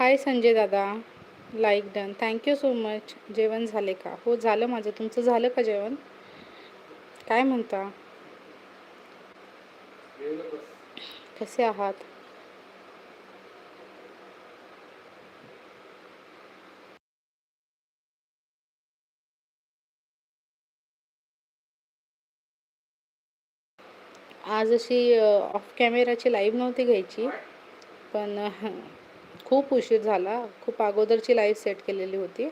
हाय संजय दादा. Like done thank you so much जेवण झाले का? हो झालं माझं. तुमचं झालं का जेवण? काय म्हणता? कसे आहात? आज अशी ऑफ कॅमेराची लाईव्ह नव्हती घ्यायची. पण खूप उशीर झाला. खूप अगोदरची लाईफ सेट केलेली होती.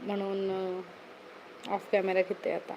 म्हणून ऑफ कॅमेरा घेते आता.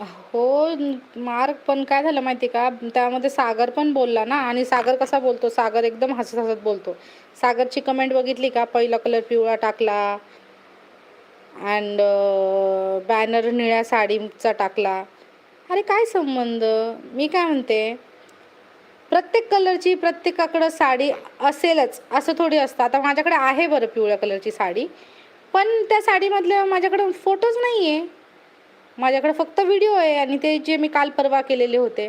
हो मार्क पण काय झालं माहिती का? त्यामध्ये सागर पण बोलला ना आणि सागर कसा बोलतो? सागर एकदम हसत हसत बोलतो. सागरची कमेंट बघितली का? पहिला कलर पिवळा टाकला अँड बॅनर निळ्या साडीचा टाकला. अरे काय संबंध? मी काय म्हणते? प्रत्येक कलरची प्रत्येकाकडं साडी असेलच असं थोडी असतं. आता माझ्याकडे आहे बरं पिवळ्या कलरची साडी पण त्या साडीमधल्या माझ्याकडं फोटोज नाही आहे माझ्याकडे फक्त व्हिडिओ आहे आणि ते जे मी काल परवा केलेले होते.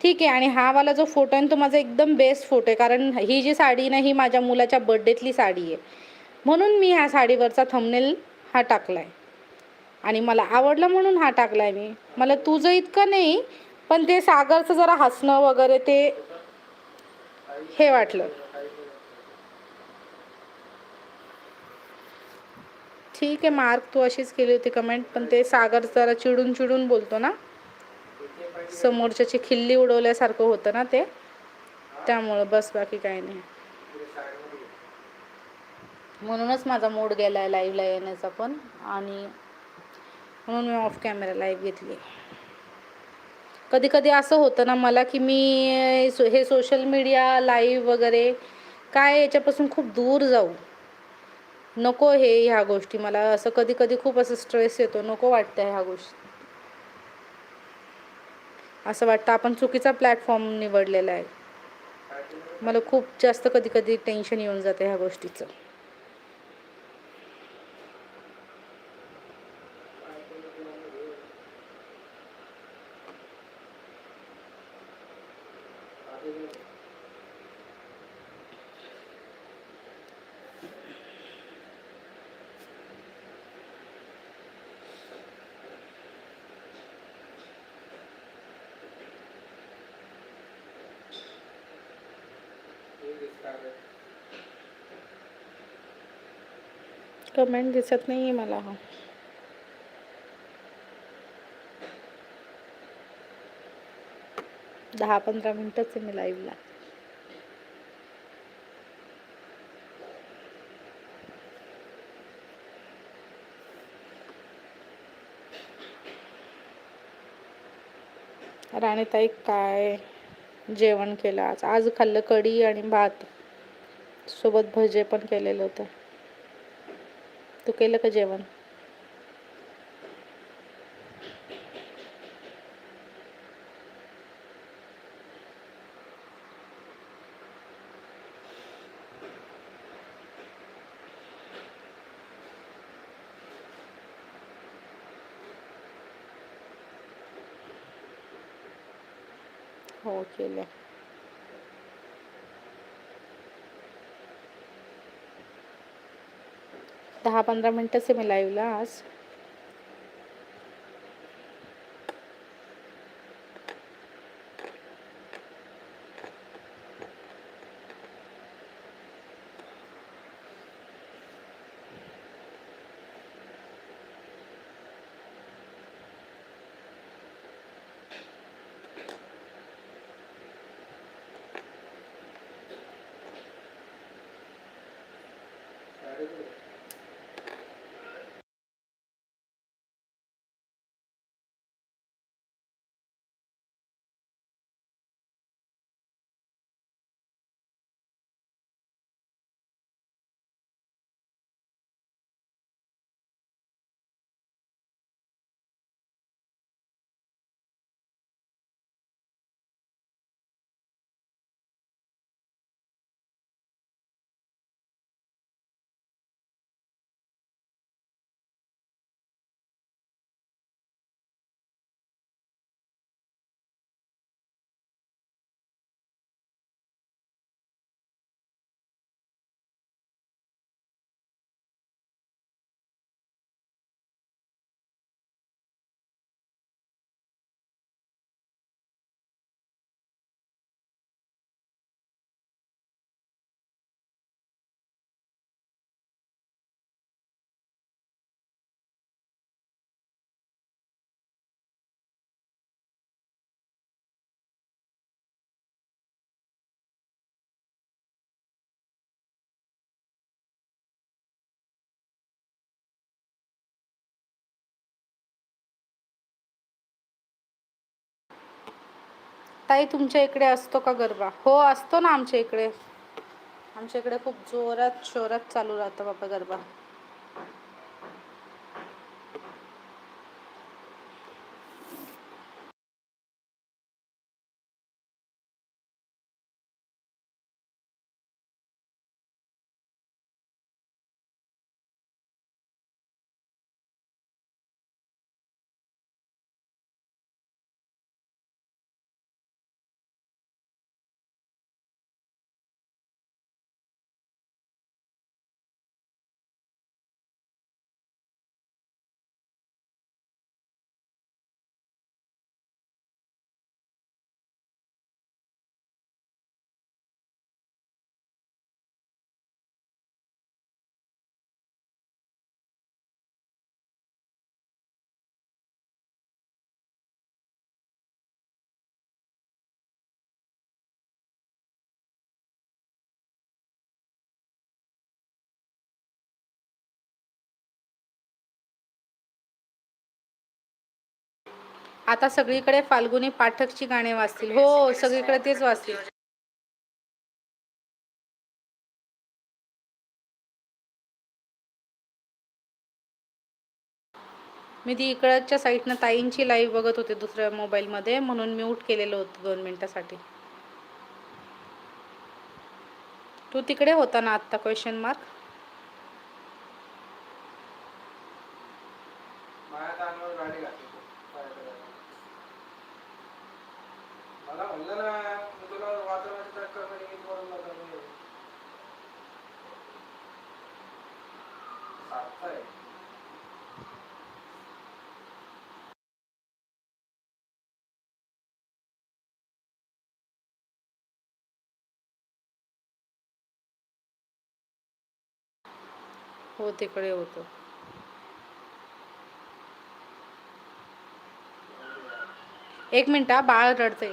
ठीक आहे आणि हा वाला जो फोटो आहे ना, तो माझा एकदम बेस्ट फोटो आहे. कारण ही जी साडी ना ही माझ्या मुलाच्या बड्डेतली साडी आहे. म्हणून मी ह्या साडीवरचा थंबनेल हा टाकला आहे आणि मला आवडलं म्हणून हा टाकला आहे मी. मला तुझं इतकं नाही पण ते सागरचं जरा हसणं वगैरे ते हे वाटलं. ठीक आहे मार्क तू अशीच केली होती कमेंट पण ते सागर जरा चिडून चिडून बोलतो ना. समोरच्याची खिल्ली उडवल्यासारखं होतं ना ते. त्यामुळं बस बाकी काही नाही. म्हणूनच माझा मूड गेला आहे लाईव्हला येण्याचा पण. आणि म्हणून मी ऑफ कॅमेरा लाईव्ह घेतली. कधी कधी असं होतं ना मला की मी सो- हे सोशल मीडिया लाईव्ह वगैरे काय याच्यापासून खूप दूर जाऊ. नको हे ह्या गोष्टी. मला असं कधी कधी खूप असं स्ट्रेस येतो. नको वाटतं ह्या गोष्टी. असं वाटतं आपण चुकीचा प्लॅटफॉर्म निवडलेला आहे. मला खूप जास्त कधी कधी टेन्शन येऊन जातं ह्या गोष्टीचं. कमेंट दिसत नाही आहे मला हा. दहा पंधरा मिनटंच आहे मी लाईव्हला राणीताई काय? जेवण केलं आज. आज खाल्लं कढी आणि भात. सोबत भजे पण केलेलं होतं. तू केलं का जेवण? हो केलं दहा पंधरा मिनटंच आहे मी लाईव्हला आज. ताई तुमच्या इकडे असतो का गरबा? हो असतो ना आमच्या इकडे. आमच्या इकडे खूप जोरात शोरात चालू राहतं बाबा गरबा. आता सगळीकडे फाल्गुनी पाठकची गाणे वाचतील. हो सगळीकडे तेच वाचतील. मी ती इकडच्या साईडनं ताईंची लाईव्ह बघत होते दुसऱ्या मोबाईलमध्ये म्हणून म्यूट केलेलं होतं दोन मिनिटासाठी. तू तिकडे होता ना आत्ता क्वेश्चन मार्क माझ्या अंगावर गाडी घातली तू. पायाला गाडी. मला म्हणलं ना मी तुला वाचवण्याच्या चक्करमध्ये किती वरून जातो मी. साधतंय. हो तिकडे होतो. एक मिनटा बाळ रडते